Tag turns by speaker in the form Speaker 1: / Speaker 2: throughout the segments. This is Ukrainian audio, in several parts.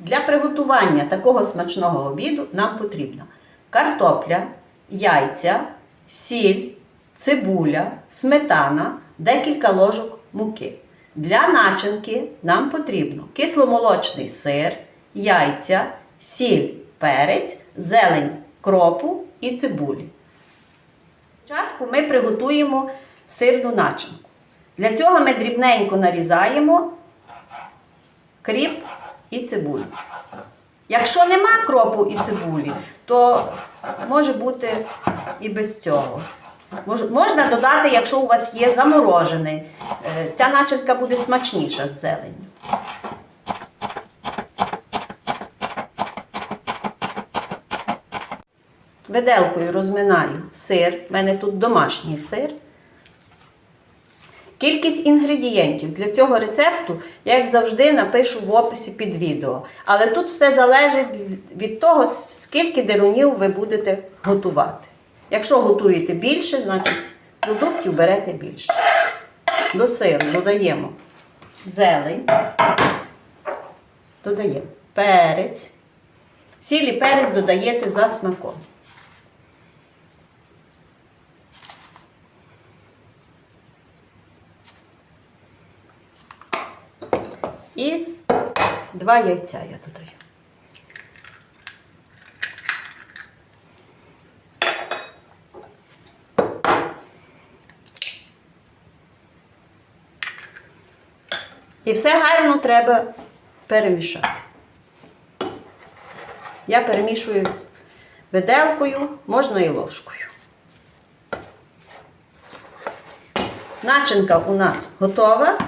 Speaker 1: Для приготування такого смачного обіду нам потрібна картопля, яйця, сіль, цибуля, сметана, декілька ложок муки. Для начинки нам потрібно кисломолочний сир, яйця, сіль, перець, зелень кропу і цибулі. Спочатку ми приготуємо сирну начинку. Для цього ми дрібненько нарізаємо кріп і цибулю. Якщо нема кропу і цибулі, то може бути і без цього. Мож- Можна додати, якщо у вас є заморожений. Е, Ця начинка буде смачніша з зеленню. Виделкою розминаю сир. У мене тут домашній сир. Кількість інгредієнтів для цього рецепту, я як завжди напишу в описі під відео. Але тут все залежить від того, скільки дерунів ви будете готувати. Якщо готуєте більше, значить продуктів берете більше. До сиру додаємо зелень, додаємо перець. Сіль перець додаєте за смаком. І два яйця я додаю. І все гарно треба перемішати. Я перемішую виделкою, можна і ложкою. Начинка у нас готова.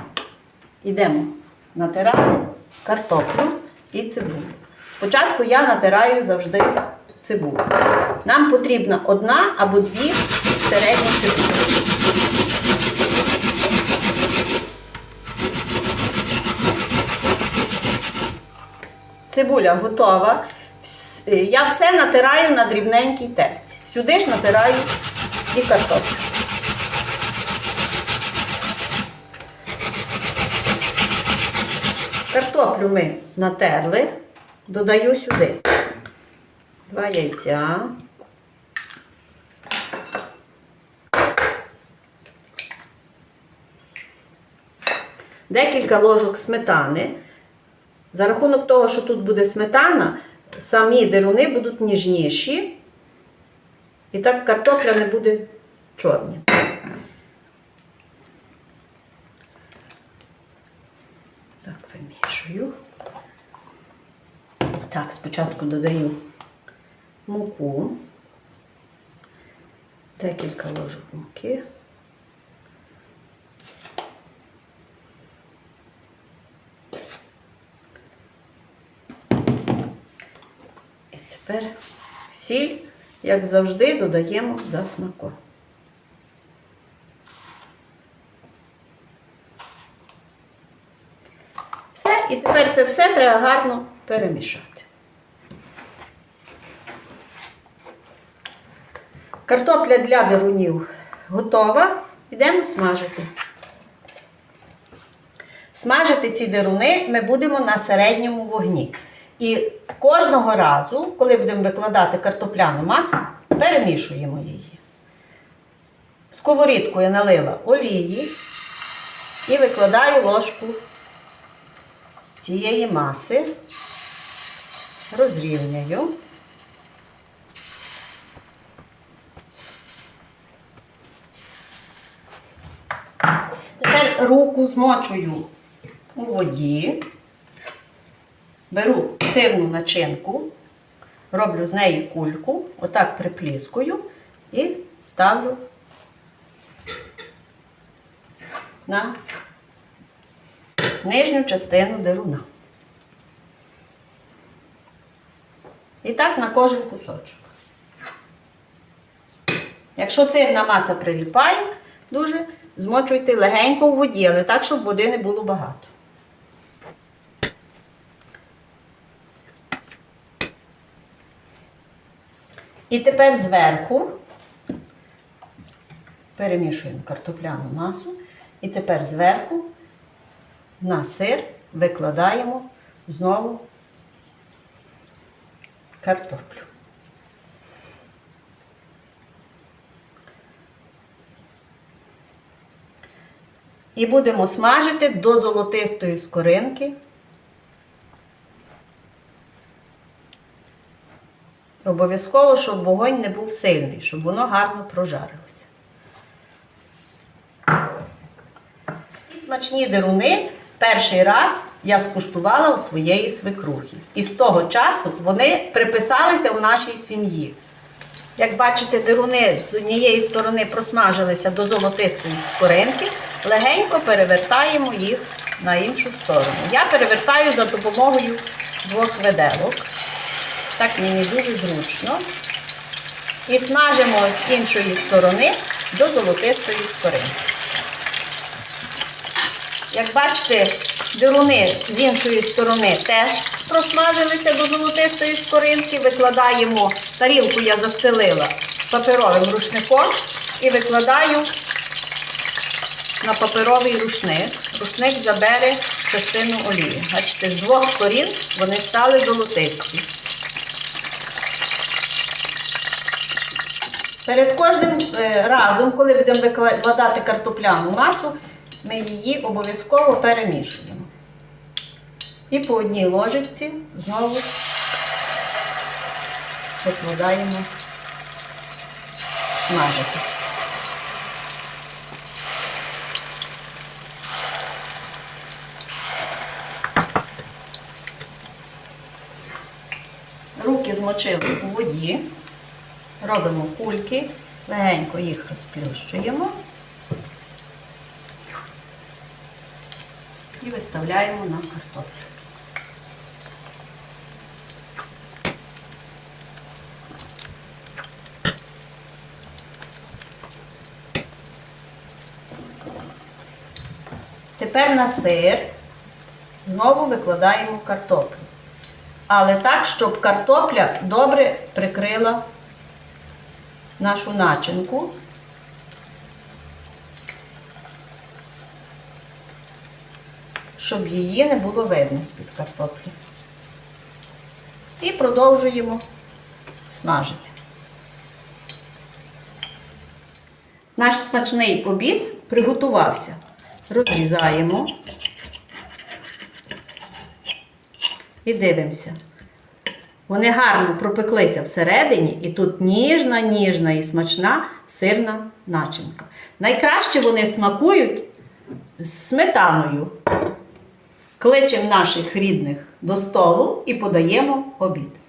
Speaker 1: Йдемо натирати картоплю і цибулю. Спочатку я натираю завжди цибулю. Нам потрібна одна або дві середні цибулі. Цибуля готова. Я все натираю на дрібненькій терці. Сюди ж натираю і картоплю. Картоплю ми натерли, додаю сюди два яйця. Декілька ложок сметани. За рахунок того, що тут буде сметана, самі деруни будуть ніжніші. І так картопля не буде чорні. Вимішую. Так, спочатку додаю муку. Декілька ложок муки. І тепер сіль, як завжди, додаємо за смаком. Все, і тепер це все треба гарно перемішати. Картопля для дерунів готова. Йдемо смажити. Смажити ці деруни ми будемо на середньому вогні. І кожного разу, коли будемо викладати картопляну масу, перемішуємо її. Сковорідку я налила олії і викладаю ложку цієї маси, розрівняю. Тепер руку змочую у воді, беру сирну начинку, роблю з неї кульку, отак припліскую і ставлю на нижню частину деруна. І так на кожен кусочок. Якщо сирна маса приліпає, дуже змочуйте легенько у воді, але так, щоб води не було багато. І тепер зверху перемішуємо картопляну масу. І тепер зверху на сир викладаємо знову картоплю. І будемо смажити до золотистої скоринки. Обов'язково, щоб вогонь не був сильний, щоб воно гарно прожарилося. І смачні деруни перший раз я скуштувала у своєї свекрухи. І з того часу вони приписалися в нашій сім'ї. Як бачите, деруни з однієї сторони просмажилися до золотистої скоринки, легенько перевертаємо їх на іншу сторону. Я перевертаю за допомогою двох виделок. Так мені дуже зручно. І смажимо з іншої сторони до золотистої скоринки. Як бачите, деруни з іншої сторони теж просмажилися до золотистої скоринки. Викладаємо, тарілку я застелила паперовим рушником і викладаю на паперовий рушник. Рушник забере частину олії. Бачите, з двох сторін вони стали золотисті. Перед кожним е, разом, коли будемо викладати картопляну масу, ми її обов'язково перемішуємо. І по одній ложечці знову викладаємо смажити. Руки змочили у воді, робимо кульки, легенько їх розплющуємо. Виставляємо на картоплю. Тепер на сир знову викладаємо картоплю. Але так, щоб картопля добре прикрила нашу начинку. Щоб її не було видно з-під картоплі. І продовжуємо смажити. Наш смачний обід приготувався. Розрізаємо і дивимося. Вони гарно пропеклися всередині, і тут ніжна, ніжна і смачна сирна начинка. Найкраще вони смакують з сметаною. Кличемо наших рідних до столу і подаємо обід.